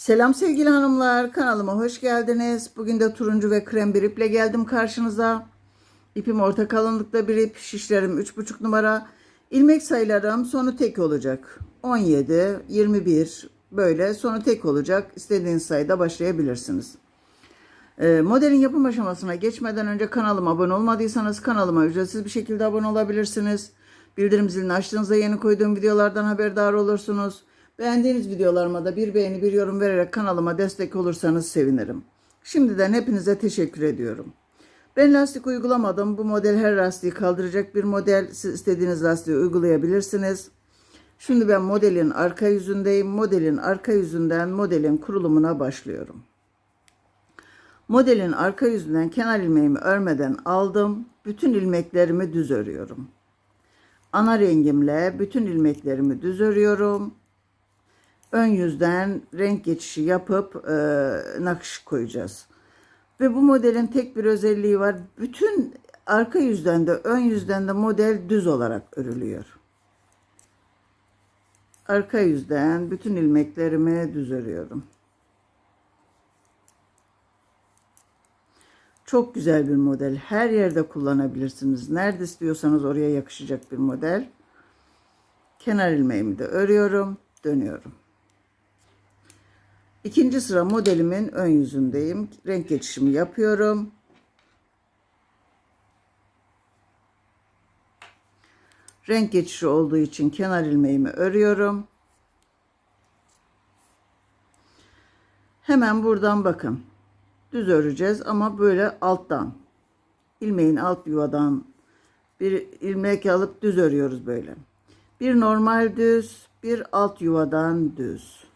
Selam sevgili hanımlar, kanalıma hoş geldiniz. Bugün de turuncu ve krem bir iple geldim karşınıza. İpim orta kalınlıkta bir ip, şişlerim 3,5 numara. İlmek sayılarım sonu tek olacak. 17, 21 böyle sonu tek olacak. İstediğiniz sayıda başlayabilirsiniz. Ee, modelin yapım aşamasına geçmeden önce kanalıma abone olmadıysanız kanalıma ücretsiz bir şekilde abone olabilirsiniz. Bildirim zilini açtığınızda yeni koyduğum videolardan haberdar olursunuz. Beğendiğiniz videolarıma da bir beğeni bir yorum vererek kanalıma destek olursanız sevinirim. Şimdiden hepinize teşekkür ediyorum. Ben lastik uygulamadım. Bu model her lastiği kaldıracak bir model. Siz istediğiniz lastiği uygulayabilirsiniz. Şimdi ben modelin arka yüzündeyim. Modelin arka yüzünden modelin kurulumuna başlıyorum. Modelin arka yüzünden kenar ilmeğimi örmeden aldım. Bütün ilmeklerimi düz örüyorum. Ana rengimle bütün ilmeklerimi düz örüyorum. Ön yüzden renk geçişi yapıp e, nakış koyacağız. Ve bu modelin tek bir özelliği var. Bütün arka yüzden de ön yüzden de model düz olarak örülüyor. Arka yüzden bütün ilmeklerimi düz örüyorum. Çok güzel bir model. Her yerde kullanabilirsiniz. Nerede istiyorsanız oraya yakışacak bir model. Kenar ilmeğimi de örüyorum, dönüyorum. İkinci sıra modelimin ön yüzündeyim. Renk geçişimi yapıyorum. Renk geçişi olduğu için kenar ilmeğimi örüyorum. Hemen buradan bakın. Düz öreceğiz ama böyle alttan. ilmeğin alt yuvadan bir ilmek alıp düz örüyoruz böyle. Bir normal düz, bir alt yuvadan düz.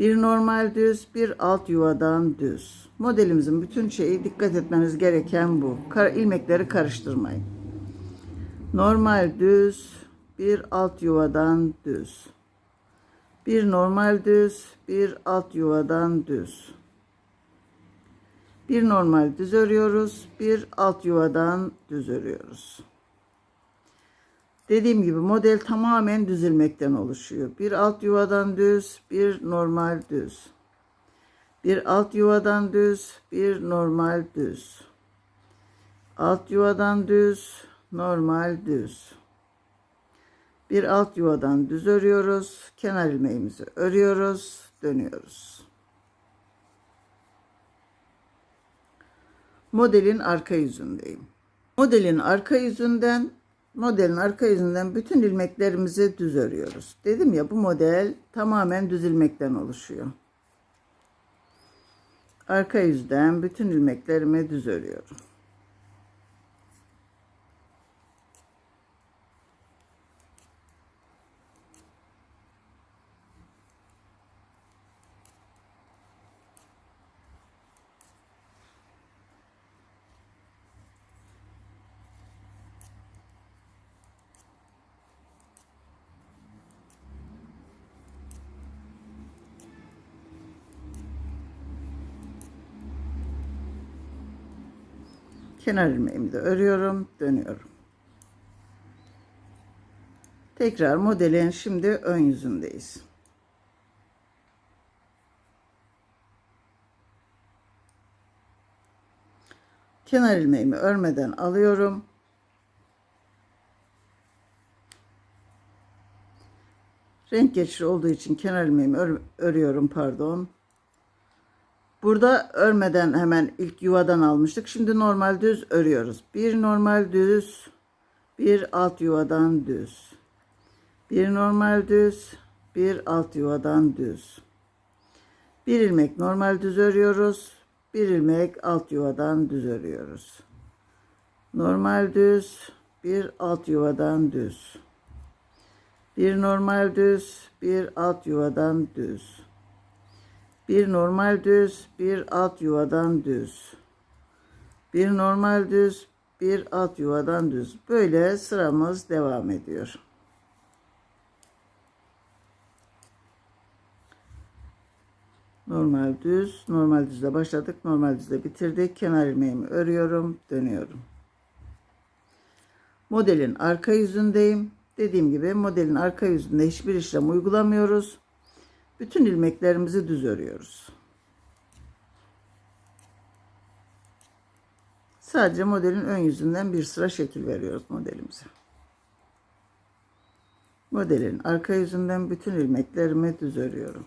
Bir normal düz, bir alt yuvadan düz. Modelimizin bütün şeyi dikkat etmeniz gereken bu. Kar, ilmekleri karıştırmayın. Normal düz, bir alt yuvadan düz. Bir normal düz, bir alt yuvadan düz. Bir normal düz örüyoruz, bir alt yuvadan düz örüyoruz. Dediğim gibi model tamamen düz ilmekten oluşuyor. Bir alt yuvadan düz, bir normal düz. Bir alt yuvadan düz, bir normal düz. Alt yuvadan düz, normal düz. Bir alt yuvadan düz örüyoruz. Kenar ilmeğimizi örüyoruz, dönüyoruz. Modelin arka yüzündeyim. Modelin arka yüzünden modelin arka yüzünden bütün ilmeklerimizi düz örüyoruz. Dedim ya bu model tamamen düz ilmekten oluşuyor. Arka yüzden bütün ilmeklerimi düz örüyorum. Kenar ilmeğimi de örüyorum, dönüyorum. Tekrar modelin şimdi ön yüzündeyiz. Kenar ilmeğimi örmeden alıyorum. Renk geçişi olduğu için kenar ilmeğimi ör- örüyorum pardon. Burada örmeden hemen ilk yuvadan almıştık. Şimdi normal düz örüyoruz. Bir normal düz, bir alt yuvadan düz. Bir normal düz, bir alt yuvadan düz. Bir ilmek normal düz örüyoruz. Bir ilmek alt yuvadan düz örüyoruz. Normal düz, bir alt yuvadan düz. Bir normal düz, bir alt yuvadan düz. Bir normal düz, bir alt yuvadan düz. Bir normal düz, bir alt yuvadan düz. Böyle sıramız devam ediyor. Normal düz, normal düzle başladık, normal düzle bitirdik. Kenar ilmeğimi örüyorum, dönüyorum. Modelin arka yüzündeyim. Dediğim gibi modelin arka yüzünde hiçbir işlem uygulamıyoruz. Bütün ilmeklerimizi düz örüyoruz. Sadece modelin ön yüzünden bir sıra şekil veriyoruz modelimize. Modelin arka yüzünden bütün ilmeklerimi düz örüyorum.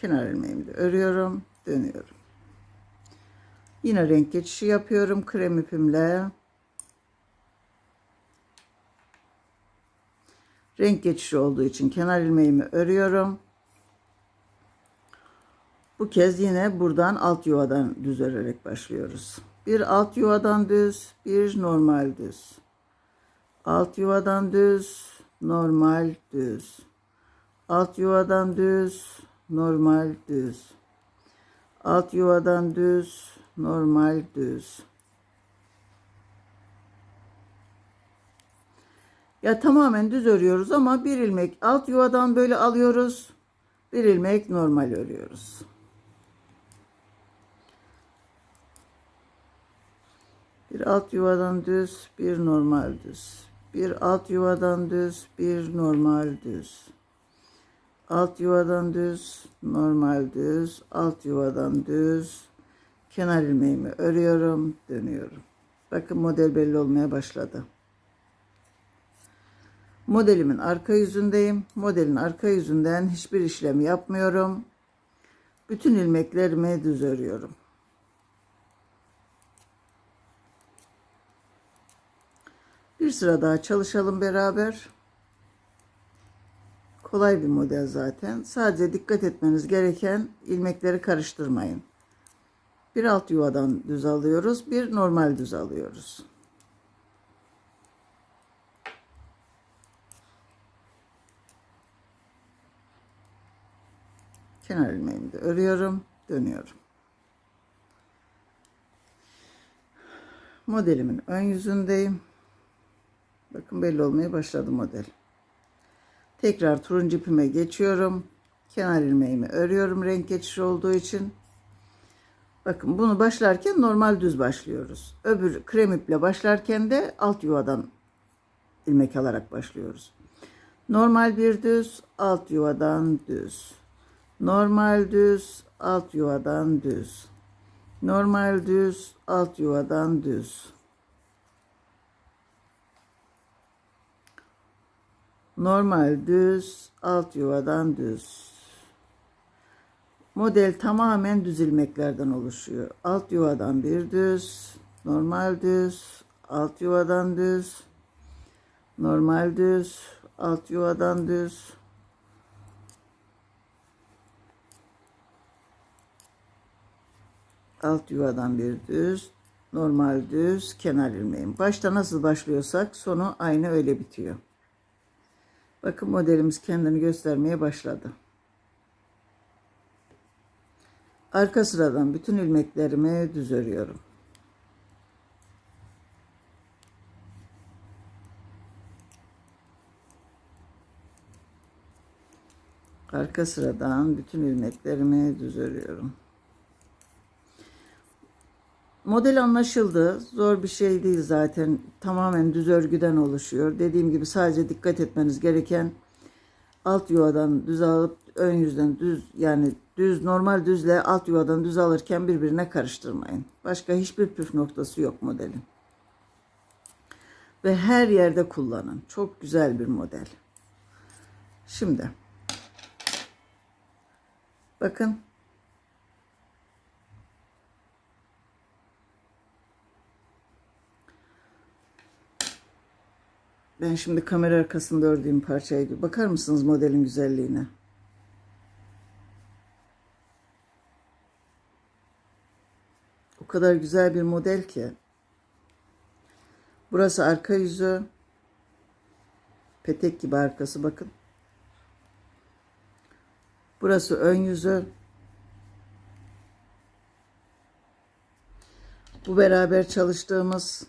Kenar ilmeğimi örüyorum, dönüyorum. Yine renk geçişi yapıyorum krem ipimle. Renk geçişi olduğu için kenar ilmeğimi örüyorum. Bu kez yine buradan alt yuvadan düz örerek başlıyoruz. Bir alt yuvadan düz, bir normal düz. Alt yuvadan düz, normal düz. Alt yuvadan düz, normal düz. Alt yuvadan düz, normal düz. Ya tamamen düz örüyoruz ama bir ilmek alt yuvadan böyle alıyoruz. Bir ilmek normal örüyoruz. Bir alt yuvadan düz, bir normal düz. Bir alt yuvadan düz, bir normal düz. Alt yuvadan düz, normal düz, alt yuvadan düz. Kenar ilmeğimi örüyorum, dönüyorum. Bakın model belli olmaya başladı. Modelimin arka yüzündeyim. Modelin arka yüzünden hiçbir işlem yapmıyorum. Bütün ilmeklerimi düz örüyorum. Bir sıra daha çalışalım beraber. Kolay bir model zaten. Sadece dikkat etmeniz gereken ilmekleri karıştırmayın. Bir alt yuvadan düz alıyoruz, bir normal düz alıyoruz. Kenar ilmeğimi de örüyorum, dönüyorum. Modelimin ön yüzündeyim. Bakın belli olmaya başladı model. Tekrar turuncu ipime geçiyorum. Kenar ilmeğimi örüyorum renk geçişi olduğu için. Bakın bunu başlarken normal düz başlıyoruz. Öbür krem iple başlarken de alt yuvadan ilmek alarak başlıyoruz. Normal bir düz, alt yuvadan düz. Normal düz, alt yuvadan düz. Normal düz, alt yuvadan düz. Normal düz, alt yuvadan düz. Model tamamen düz ilmeklerden oluşuyor. Alt yuvadan bir düz, normal düz, alt yuvadan düz, normal düz, alt yuvadan düz. Alt yuvadan bir düz, normal düz, kenar ilmeğim. Başta nasıl başlıyorsak sonu aynı öyle bitiyor. Bakın modelimiz kendini göstermeye başladı. Arka sıradan bütün ilmeklerimi düz örüyorum. Arka sıradan bütün ilmeklerimi düz örüyorum. Model anlaşıldı. Zor bir şey değil zaten. Tamamen düz örgüden oluşuyor. Dediğim gibi sadece dikkat etmeniz gereken alt yuvadan düz alıp ön yüzden düz yani düz normal düzle alt yuvadan düz alırken birbirine karıştırmayın. Başka hiçbir püf noktası yok modelin. Ve her yerde kullanın. Çok güzel bir model. Şimdi bakın Ben şimdi kamera arkasında ördüğüm parçayı bakar mısınız modelin güzelliğine? O kadar güzel bir model ki. Burası arka yüzü. Petek gibi arkası bakın. Burası ön yüzü. Bu beraber çalıştığımız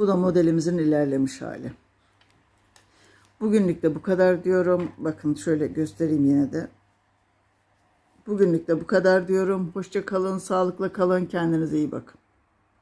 Bu da modelimizin ilerlemiş hali. Bugünlük de bu kadar diyorum. Bakın şöyle göstereyim yine de. Bugünlük de bu kadar diyorum. Hoşça kalın, sağlıkla kalın, kendinize iyi bakın.